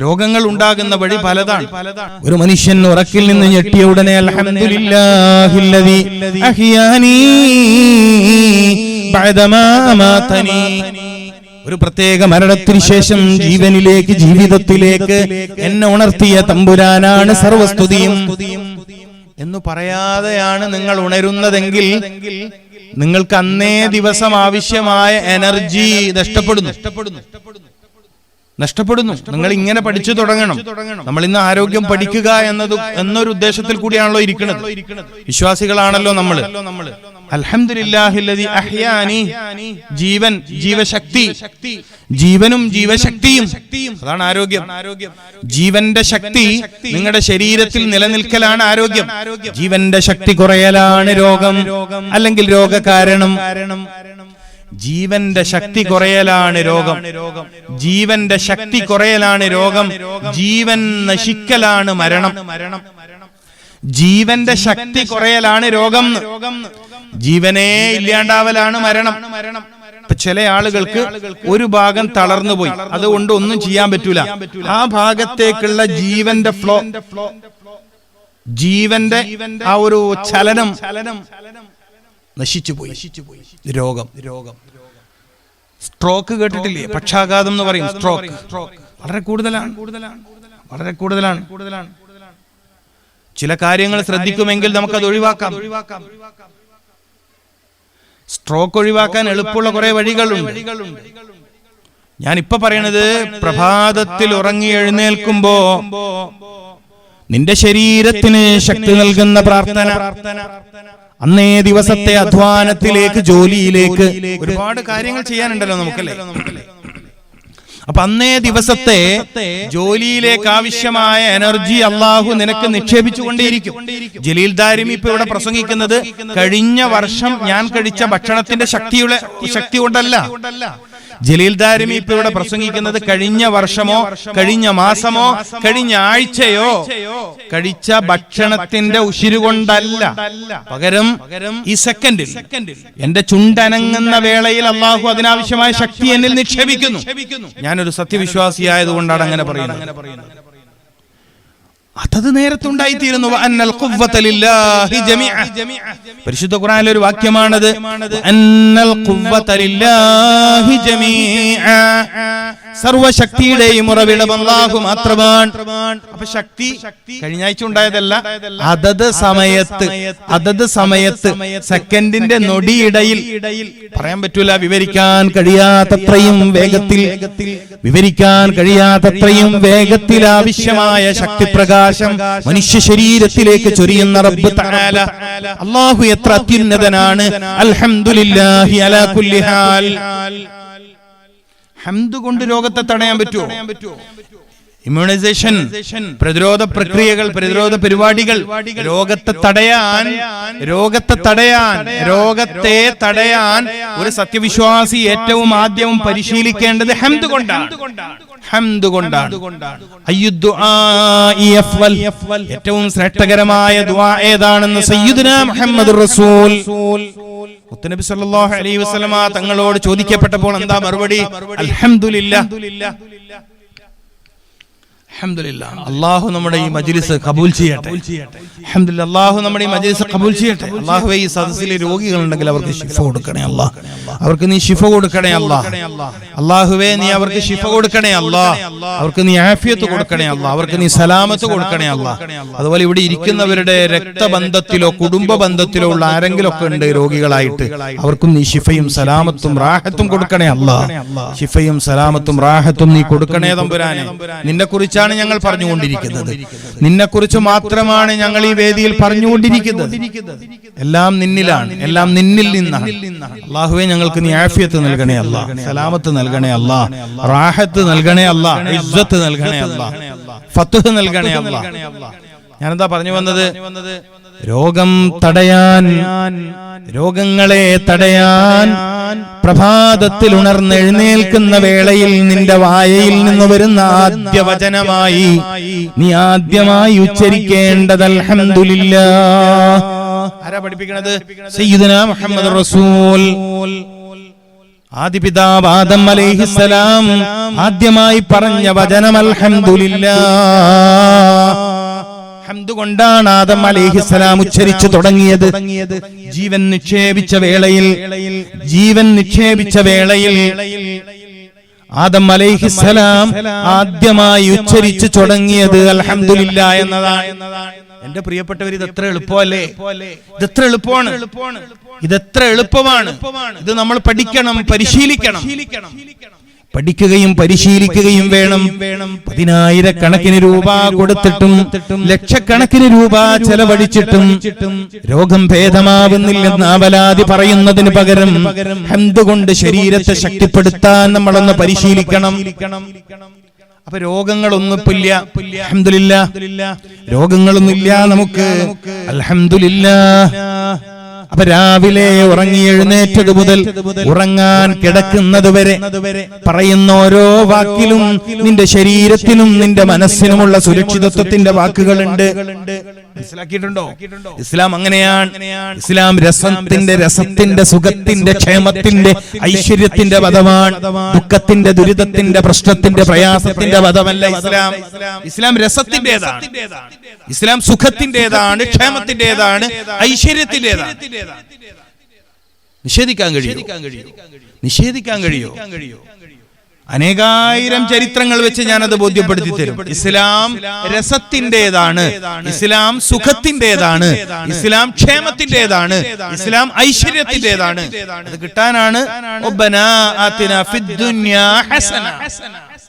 രോഗങ്ങൾ ഉണ്ടാകുന്ന വഴി പലതാണ്. ഒരു മനുഷ്യൻ ഉറക്കിൽ നിന്ന് ഞെട്ടിയ ഉടനെ ഒരു പ്രത്യേക മരണത്തിനു ശേഷം ജീവനിലേക്ക് ജീവിതത്തിലേക്ക് എന്നെ ഉണർത്തിയ തമ്പുരാനാണ് സർവസ്തുതിയും. എന്ന് പറയാതെയാണ് നിങ്ങൾ ഉണരുന്നതെങ്കിൽ നിങ്ങൾക്ക് അന്നേ ദിവസം ആവശ്യമായ എനർജി നഷ്ടപ്പെടുന്നു. നഷ്ടപ്പെടുന്നു. നിങ്ങൾ ഇങ്ങനെ പഠിച്ചു തുടങ്ങണം. നമ്മൾ ഇന്ന് ആരോഗ്യം പഠിക്കുക എന്നത് എന്നൊരു ഉദ്ദേശത്തിൽ കൂടിയാണല്ലോ ഇരിക്കുന്നത്. വിശ്വാസികളാണല്ലോ നമ്മൾ അഹ്യാനി. ജീവൻ ജീവശക്തി. ജീവനും ജീവശക്തിയും. അതാണ് ആരോഗ്യം. ജീവന്റെ ശക്തി നിങ്ങളുടെ ശരീരത്തിൽ നിലനിൽക്കലാണ് ആരോഗ്യം. ജീവന്റെ ശക്തി കുറയലാണ് രോഗം. അല്ലെങ്കിൽ രോഗകാരണം. ജീവന്റെ ശക്തി കുറയലാണ് രോഗം. ജീവന്റെ ശക്തി കുറയലാണ് രോഗം. ജീവൻ നശിക്കലാണ് മരണം. ജീവന്റെ ശക്തി കുറയലാണ് രോഗം. ജീവനേ ഇല്ലാണ്ടാവലാണ് മരണം. മരണം. ചില ആളുകൾക്ക് ഒരു ഭാഗം തളർന്നു പോയി. അതുകൊണ്ട് ഒന്നും ചെയ്യാൻ പറ്റൂല. ആ ഭാഗത്തേക്കുള്ള ജീവന്റെ ഫ്ലോ. ജീവന്റെ ആ ഒരു ചലനം. നശിച്ചു പോയി രോഗം. രോഗം. സ്ട്രോക്ക് കേട്ടിട്ടില്ലേ? പക്ഷാഘാതം എന്ന് പറയും. സ്ട്രോക്ക്. വളരെ കൂടുതലാണ്. കൂടുതലാണ്. വളരെ കൂടുതലാണ്. കൂടുതലാണ്. ചില കാര്യങ്ങൾ ശ്രദ്ധിക്കുമെങ്കിൽ നമുക്കത് ഒഴിവാക്കാം. സ്ട്രോക്ക് ഒഴിവാക്കാൻ എളുപ്പമുള്ള കുറെ വഴികളുണ്ട്. ഞാൻ ഇപ്പൊ പറയണത് പ്രഭാതത്തിൽ ഉറങ്ങി എഴുന്നേൽക്കുമ്പോ നിന്റെ ശരീരത്തിന് ശക്തി നൽകുന്ന പ്രാർത്ഥന. പ്രാർത്ഥന. അന്നേ ദിവസത്തെ അധ്വാനത്തിലേക്ക് ജോലിയിലേക്ക് ഒരുപാട് കാര്യങ്ങൾ ചെയ്യാനുണ്ടല്ലോ നമുക്കല്ലേ? അപ്പൊ അന്നേ ദിവസത്തെ ജോലിയിലേക്ക് ആവശ്യമായ എനർജി അള്ളാഹു നിനക്ക് നിക്ഷേപിച്ചുകൊണ്ടേയിരിക്കും. ജലീൽ ദാരിമി ഇപ്പൊ ഇവിടെ പ്രസംഗിക്കുന്നത് കഴിഞ്ഞ വർഷം ഞാൻ കഴിച്ച ഭക്ഷണത്തിന്റെ ശക്തിയുടെ ശക്തി കൊണ്ടല്ല ജലീൽ ദാരിമി ഇപ്പൊ ഇവിടെ പ്രസംഗിക്കുന്നത് കഴിഞ്ഞ വർഷമോ കഴിഞ്ഞ മാസമോ കഴിഞ്ഞ ആഴ്ചയോ? കഴിച്ച ഭക്ഷണത്തിന്റെ ഉശിരുകൊണ്ടല്ല. പകരം ഈ സെക്കൻഡിൽ എന്റെ ചുണ്ടനങ്ങുന്ന വേളയിൽ അള്ളാഹു അതിനാവശ്യമായ ശക്തി എന്നിൽ നിക്ഷേപിക്കുന്നു. ഞാനൊരു സത്യവിശ്വാസിയായതുകൊണ്ടാണ് അങ്ങനെ പറയുന്നത്. അതത് നേരത്തെ ഉണ്ടായിത്തീരുന്നു വഅന്നൽ ഖുവ്വത ലില്ലാഹി ജമീഅ. പരിശുദ്ധ ഖുറാനിലെ ഒരു വാക്യമാണത്. അന്നൽ. സർവശക്തിയുടെയും ഉറവിടം അല്ലാഹു മാത്രമാണ് അപ്പൊ ശക്തി കഴിഞ്ഞ ആഴ്ച ഉണ്ടായതല്ല അതത് സമയത്ത് അതത് സമയത്ത് സെക്കൻഡിന്റെ നൊടിയിടയിൽ പറയാൻ പറ്റൂല വിവരിക്കാൻ കഴിയാത്തത്രയും വേഗത്തിൽ വിവരിക്കാൻ കഴിയാത്തത്രയും വേഗത്തിൽ ആവശ്യമായ ശക്തി പ്രകാശം മനുഷ്യ ശരീരത്തിലേക്ക് ചൊരിയുന്ന റബ്ബ് തആല. അള്ളാഹു എത്ര അത്യുന്നതനാണ്. അൽഹംദുലില്ലാഹി അലാ കുല്ലി ഹാൽ. ഹംദ് കൊണ്ട് രോഗത്തെ തടയാൻ പറ്റുമോ? ഇമ്മ്യൂണൈസേഷൻ പ്രതിരോധ പ്രക്രിയകൾ പ്രതിരോധ പരിപാടികൾ രോഗത്തെ തടയാൻ രോഗത്തെ തടയാൻ രോഗത്തെ തടയാൻ ഒരു സത്യവിശ്വാസി ഏറ്റവും ആദ്യവും പരിശീലിക്കേണ്ടത് ഹംദ് കൊണ്ടാണ് ഹംദ്. ഏറ്റവും ശ്രേഷ്ഠകരമായ ദുആ ഏതാണെന്ന് സയ്യിദുന മുഹമ്മദ് റസൂൽ. മുത്തനബി സല്ലല്ലാഹു അലൈഹി വസല്ലമ തങ്ങളോട് ചോദിക്കപ്പെട്ടപ്പോൾ എന്താ മറുപടി? അൽഹംദുലില്ലാ അൽഹംദുലില്ലാ. അള്ളാഹു നമ്മുടെ ഈ മജ്ലിസ് കബൂൽ ചെയ്യട്ടെ. അള്ളാഹു നമ്മുടെ ഈ മജ്ലിസ് കബൂൽ ചെയ്യട്ടെ. അള്ളാഹു ഈ സദസ്സിലെ രോഗികളുണ്ടെങ്കിൽ അവർക്ക് ശിഫ കൊടുക്കണേ അല്ലാ അവർക്ക് നീ ശിഫ കൊടുക്കണേ അല്ലാ അള്ളാഹുവേ നീ അവർക്ക് ശിഫ കൊടുക്കണേ അല്ലാ അവർക്ക് നീ ആഫിയത്ത് കൊടുക്കണേ അല്ലാ അവർക്ക് നീ സലാമത്ത് കൊടുക്കണേ അല്ലാ അതുപോലെ ഇവിടെ ഇരിക്കുന്നവരുടെ രക്തബന്ധത്തിലോ കുടുംബ ബന്ധത്തിലോ ഉള്ള ആരെങ്കിലും ഒക്കെ ഉണ്ട് രോഗികളായിട്ട് അവർക്കും നീ ശിഫയും സലാമത്തും റാഹത്തും കൊടുക്കണേ അല്ലാ ശിഫയും സലാമത്തും റാഹത്തും നീ കൊടുക്കണേ തമ്പുരാനെ. നിന്നെ കുറിച്ചാണ് ഞങ്ങൾ പറഞ്ഞുകൊണ്ടിരിക്കുന്നത്. നിന്നെ കുറിച്ച് മാത്രമാണ് ഞങ്ങൾ ഈ വേദിയിൽ പറഞ്ഞുകൊണ്ടിരിക്കുന്നത്. എല്ലാം നിന്നിലാണ്. എല്ലാം നിന്നിൽ നിന്നാണ്. അള്ളാഹുവെ ഞങ്ങൾക്ക് നീ ആഫിയത്ത് നൽകണേ അല്ല സലാമത്ത് നൽകണേ അല്ല റാഹത്ത് നൽകണേ അല്ല ഇജ്ജത്ത് നൽകണേ അല്ല ഫത്തുഹ് നൽകണേ അല്ല ഞാനെന്താ പറഞ്ഞു വന്നത്? രോഗം തടയാൻ രോഗങ്ങളെ തടയാൻ പ്രഭാതത്തിൽ ഉണർന്നെഴുന്നേൽക്കുന്ന വേളയിൽ നിന്റെ വായയിൽ നിന്ന് വരുന്ന ആദ്യ വചനമായി നീ ആദ്യമായി ഉച്ചരിക്കേണ്ടത് അൽഹംദുലില്ല. ആരാ പഠിപ്പിക്കണത്? സയ്യിദുന മുഹമ്മദ് റസൂൽ. ആദിപിതാവ് ആദം അലൈഹിസ്സലാം ആദ്യമായി പറഞ്ഞ വചനം അൽഹംദുലില്ലാ. ഹംദ് കൊണ്ടാണ് ആദം അലൈഹിസ്സലാം ഉച്ചരിച്ചു തുടങ്ങിയത്. ജീവൻ നിക്ഷേപിച്ച വേളയിൽ ജീവൻ നിക്ഷേപിച്ച വേളയിൽ ആദം അലൈഹിസ്സലാം ആദ്യമായി ഉച്ചരിച്ചു തുടങ്ങിയത് അലഹമില്ല എന്നതാണ്. എന്റെ പ്രിയപ്പെട്ടവർ ഇത് എത്ര എളുപ്പമല്ലേ? ഇത് എത്ര എളുപ്പമാണ്? ഇതെത്ര എളുപ്പമാണ്? ഇത് നമ്മൾ പഠിക്കണം പരിശീലിക്കണം. പഠിക്കുകയും പരിശീലിക്കുകയും വേണം. പതിനായിരക്കണക്കിന് രൂപ കൊടുത്തിട്ടും ലക്ഷക്കണക്കിന് രൂപ ചെലവഴിച്ചിട്ടും രോഗം ഭേദമാവുന്നില്ലെന്ന് അവലാതി പറയുന്നതിന് പകരം എന്തുകൊണ്ട് ശരീരത്തെ ശക്തിപ്പെടുത്താൻ നമ്മളൊന്ന് പരിശീലിക്കണം? അപ്പൊ രോഗങ്ങളൊന്നും ഇപ്പൊ ഇല്ല. അൽഹംദുലില്ലാ. രോഗങ്ങളൊന്നുമില്ല നമുക്ക്. അൽഹംദുലില്ലാ. അപ്പൊ രാവിലെ ഉറങ്ങി എഴുന്നേറ്റത് മുതൽ ഉറങ്ങാൻ കിടക്കുന്നത് വരെ പറയുന്ന ഓരോ വാക്കിലും നിന്റെ ശരീരത്തിനും നിന്റെ മനസ്സിനുമുള്ള സുരക്ഷിതത്വത്തിന്റെ വാക്കുകളുണ്ട്. മനസ്സിലാക്കിയിട്ടുണ്ടോ? ഇസ്ലാം അങ്ങനെയാണ്. ഇസ്ലാം രസത്തിന്റെ രസത്തിന്റെ സുഖത്തിന്റെ ക്ഷേമത്തിന്റെ ഐശ്വര്യത്തിന്റെ പദമാണ് ദുഃഖത്തിന്റെ ദുരിതത്തിന്റെ പ്രശ്നത്തിന്റെ പ്രയാസത്തിന്റെ പദമല്ല ഇസ്ലാം. ഇസ്ലാം. രസത്തിന്റേതാണ്. ഇസ്ലാം സുഖത്തിന്റേതാണ് ക്ഷേമത്തിന്റേതാണ് ഐശ്വര്യത്തിന്റേതാണ്. നിഷേധിക്കാൻ കഴിയും? നിഷേധിക്കാൻ കഴിയോ? അനേകായിരം ചരിത്രങ്ങൾ വെച്ച് ഞാനത് ബോധ്യപ്പെടുത്തി തരും. ഇസ്ലാം രസത്തിന്റെതാണ്. ഇസ്ലാം സുഖത്തിന്റെതാണ്. ഇസ്ലാം ക്ഷേമത്തിന്റെതാണ്. ഇസ്ലാം ഐശ്വര്യത്തിന്റെതാണ്. അത് കിട്ടാനാണ്.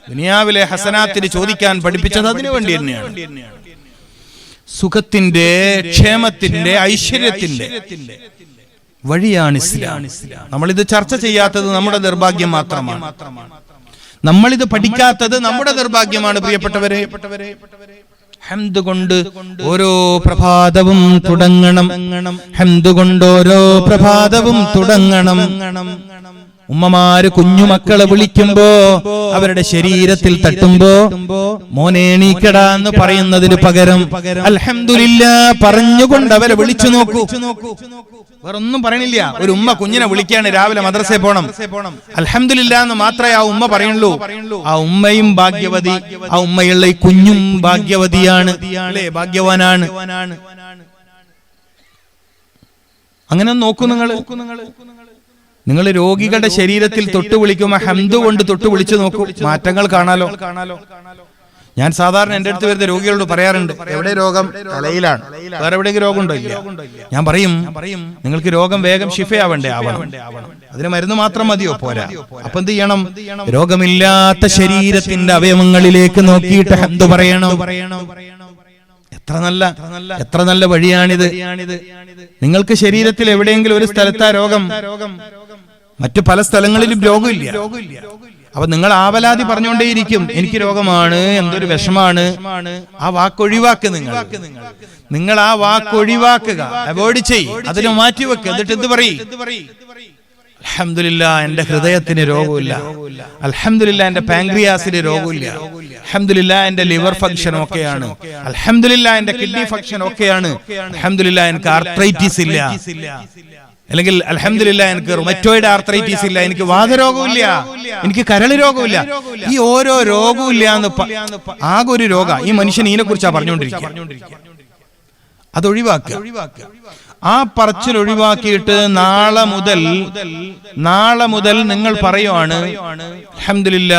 ദുനിയാവിലെ ഹസനാത്തിന് ചോദിക്കാൻ പഠിപ്പിച്ചത് അതിനു വേണ്ടി തന്നെയാണ് സുഖത്തിന്റെ ക്ഷേമത്തിന്റെ ഐശ്വര്യത്തിന്റെ വഴിയാണ് ഇസ്ലാം. നമ്മളിത് ചർച്ച ചെയ്യാത്തത് നമ്മുടെ നിർഭാഗ്യം മാത്രമാണ്. നമ്മളിത് പഠിക്കാത്തത് നമ്മുടെ നിർഭാഗ്യമാണ് പ്രിയപ്പെട്ടവരെ. ഹംദ് കൊണ്ട് ഓരോ പ്രഭാതവും തുടങ്ങണം. ഹംദ് കൊണ്ട് ഓരോ പ്രഭാതവും തുടങ്ങണം. ഉമ്മമാര് കുഞ്ഞുമക്കളെ വിളിക്കുമ്പോ അവരുടെ ശരീരത്തിൽ തട്ടുമ്പോ മോനേണീക്കട എന്ന് പറയുന്നതിന് പകരം അലഹമില്ല പറഞ്ഞുകൊണ്ട് അവരെ വിളിച്ചു നോക്കൂ. വേറൊന്നും പറയണില്ല. ഒരു ഉമ്മ കുഞ്ഞിനെ വിളിക്കാണ്. രാവിലെ മദ്രസയിൽ പോണം. അലഹമില്ല എന്ന് മാത്രമേ ആ ഉമ്മ പറയുള്ളൂ. ആ ഉമ്മയും ഭാഗ്യവതി. ആ ഉമ്മയുള്ള ഈ കുഞ്ഞും ഭാഗ്യവതിയാണ്. അല്ലേ? ഭാഗ്യവാനാണ്. അങ്ങനെ നോക്കൂ നിങ്ങൾ നിങ്ങൾ രോഗികളുടെ ശരീരത്തിൽ തൊട്ടു വിളിക്കുമ്പോൾ ഹംദു കൊണ്ട് തൊട്ടു വിളിച്ചു നോക്കൂ. മാറ്റങ്ങൾ കാണാലോ? ഞാൻ സാധാരണ എന്റെ അടുത്ത് വരുന്ന രോഗികളോട് പറയാറുണ്ട്. എവിടെ രോഗം? തലയിലാണ്. വേറെ എവിടെയെങ്കിലും രോഗമുണ്ടോ ഇല്ല? ഞാൻ പറയും നിങ്ങൾക്ക് രോഗം വേഗം ഷിഫയാവണ്ടേ ആവണം. അതിന് മരുന്ന് മാത്രം മതിയോ? പോരാ. അപ്പൊ എന്ത് ചെയ്യണം? രോഗമില്ലാത്ത ശരീരത്തിന്റെ അവയവങ്ങളിലേക്ക് നോക്കിയിട്ട് ഹംദ് പറയണം. എത്ര നല്ല എത്ര നല്ല വഴിയാണിത്. നിങ്ങൾക്ക് ശരീരത്തിൽ എവിടെയെങ്കിലും ഒരു സ്ഥലത്താ രോഗം. മറ്റു പല സ്ഥലങ്ങളിലും രോഗമില്ല. അപ്പൊ നിങ്ങൾ ആവലാതി പറഞ്ഞുകൊണ്ടേയിരിക്കും. എനിക്ക് രോഗമാണ് എന്തൊരു വിഷമാണ്. ആ വാക്ക് ഒഴിവാക്ക് നിങ്ങൾ. നിങ്ങൾ ആ വാക്ക് ഒഴിവാക്കുക. അവോയ്ഡ് ചെയ് അതിനെ മാറ്റിവെക്ക്. എന്നിട്ട് എന്ത് പറയും? അലഹമില്ല എന്റെ ഹൃദയത്തിന് രോഗമില്ല. അലഹമില്ല എന്റെ പാങ്ക്രിയാസിന് രോഗമില്ല. അലഹമില്ല എന്റെ ലിവർ ഫംഗ്ഷൻ ഒക്കെയാണ്. അലഹമില്ല എന്റെ കിഡ്നി ഫംഗ്ഷൻ ഒക്കെയാണ്. അലഹമില്ല എനിക്ക് ആർത്രൈറ്റിസ് ഇല്ല. അല്ലെങ്കിൽ അലഹമില്ല എനിക്ക് റൊമറ്റോയിഡ് ആർത്രൈറ്റിസ് ഇല്ല എനിക്ക് വാതരോഗമില്ല എനിക്ക് കരൾ രോഗമില്ല ഈ ഓരോ രോഗവും ഇല്ല എന്ന് ആകെ ഒരു രോഗ. ഈ മനുഷ്യൻ ഇതിനെ കുറിച്ചാണ് പറഞ്ഞുകൊണ്ടിരിക്കുക. അത് ഒഴിവാക്കുക. ആ പറച്ചിൽ ഒഴിവാക്കിയിട്ട് നാളെ മുതൽ നാളെ മുതൽ നിങ്ങൾ പറയുവാണ് അഹമ്മദില്ല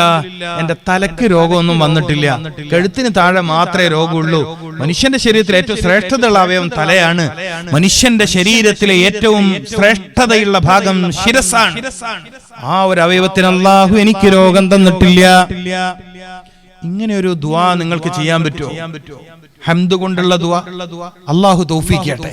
എന്റെ തലക്ക് രോഗമൊന്നും വന്നിട്ടില്ല. കഴുത്തിന് താഴെ മാത്രമേ രോഗമുള്ളൂ. മനുഷ്യന്റെ ശരീരത്തിൽ ഏറ്റവും ശ്രേഷ്ഠതയുള്ള അവയവം തലയാണ്. മനുഷ്യന്റെ ശരീരത്തിലെ ഏറ്റവും ശ്രേഷ്ഠതയുള്ള ഭാഗം ശിരസാണ്. ആ ഒരു അവയവത്തിന് അള്ളാഹു എനിക്ക് രോഗം തന്നിട്ടില്ല. ഇങ്ങനെ ഒരു ദുആ നിങ്ങൾക്ക് ചെയ്യാൻ പറ്റുമോ? ഹംദ് കൊണ്ടുള്ള ദുആ. അള്ളാഹു തൗഫീഖ് ചെയ്യട്ടെ.